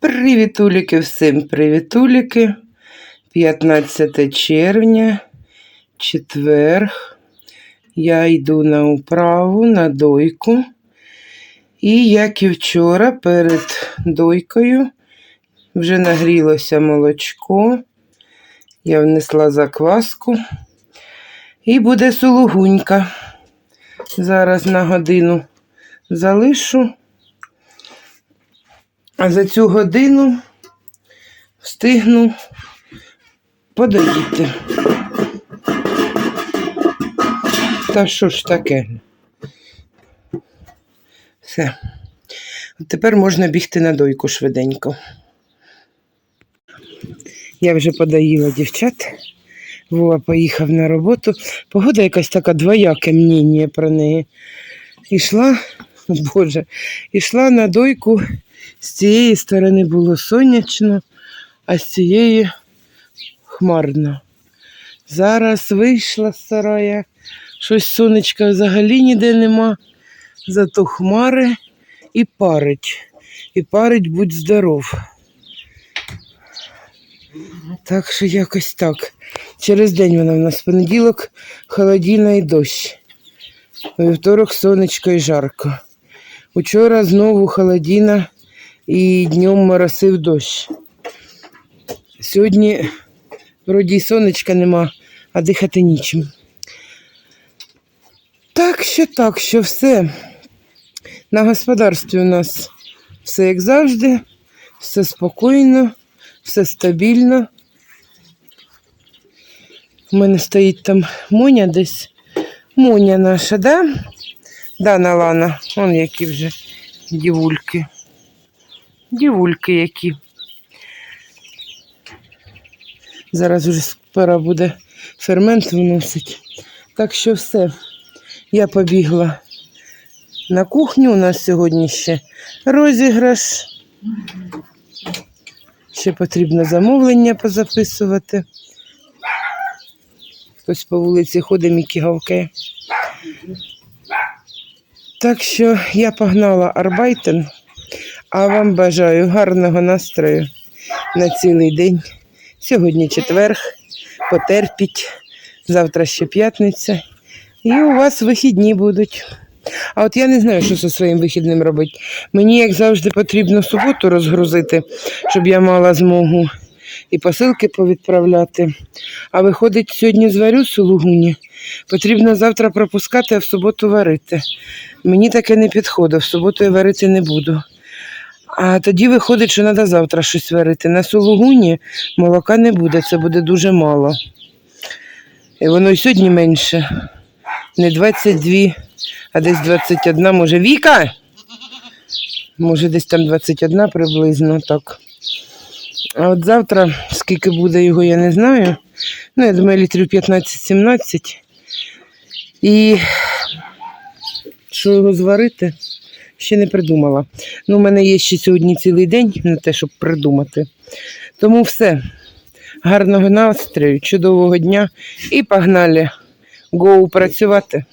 Привітуліки всім привітуліки. 15 червня, четверг. Я йду на управу, на дойку. І як і вчора, перед дойкою вже нагрілося молочко. Я внесла закваску. І буде сулугунька. Зараз на годину залишу. А за цю годину встигну подоїти. Та що ж таке? Все. Тепер можна бігти на дойку швиденько. Я вже подоїла дівчат. Вова поїхав на роботу. Погода якась така двояке мнення про неї. Ішла, Боже, ішла на дойку. З цієї сторони було сонячно, а з цієї хмарно. Зараз вийшла з сарая, щось сонечка взагалі ніде нема, зато хмари і парить. І парить будь здоров. Так що якось так. Через день вона в нас понеділок, холодільна і дощ. Вівторок сонечко і жарко. Учора знову холодіна і днем моросив дощ. Сьогодні вроді сонечка нема, а дихати нічим. Так що так, що все. На господарстві у нас все як завжди, все спокійно, все стабільно. У мене стоїть там Моня десь. Моня наша, да? Да, Налана. Вон які вже дівульки. Дівульки які. Зараз уже пора буде фермент виносить. Так що все. Я побігла на кухню. У нас сьогодні ще розіграш. Ще потрібно замовлення позаписувати. Хтось по вулиці ходить, Мікі гавкає. Так що я погнала Арбайтен, а вам бажаю гарного настрою на цілий день. Сьогодні четверг, потерпіть, завтра ще п'ятниця. І у вас вихідні будуть. А от я не знаю, що зі своїм вихідним робити. Мені, як завжди, потрібно суботу розгрузити, щоб я мала змогу і посилки повідправляти. А виходить, сьогодні зварю сулугуні. Потрібно завтра пропускати, а в суботу варити. Мені таке не підходить, в суботу я варити не буду. А тоді виходить, що треба завтра щось варити. На сулугуні молока не буде, це буде дуже мало. І воно й сьогодні менше. Не 22, а десь 21, може Віка? Може, десь там 21 приблизно так. А от завтра, скільки буде його, я не знаю. Ну, я думаю, літрів 15-17. І що його зварити, ще не придумала. Ну, у мене є ще сьогодні цілий день на те, щоб придумати. Тому все. Гарного настрою, чудового дня і погнали. Гоу працювати.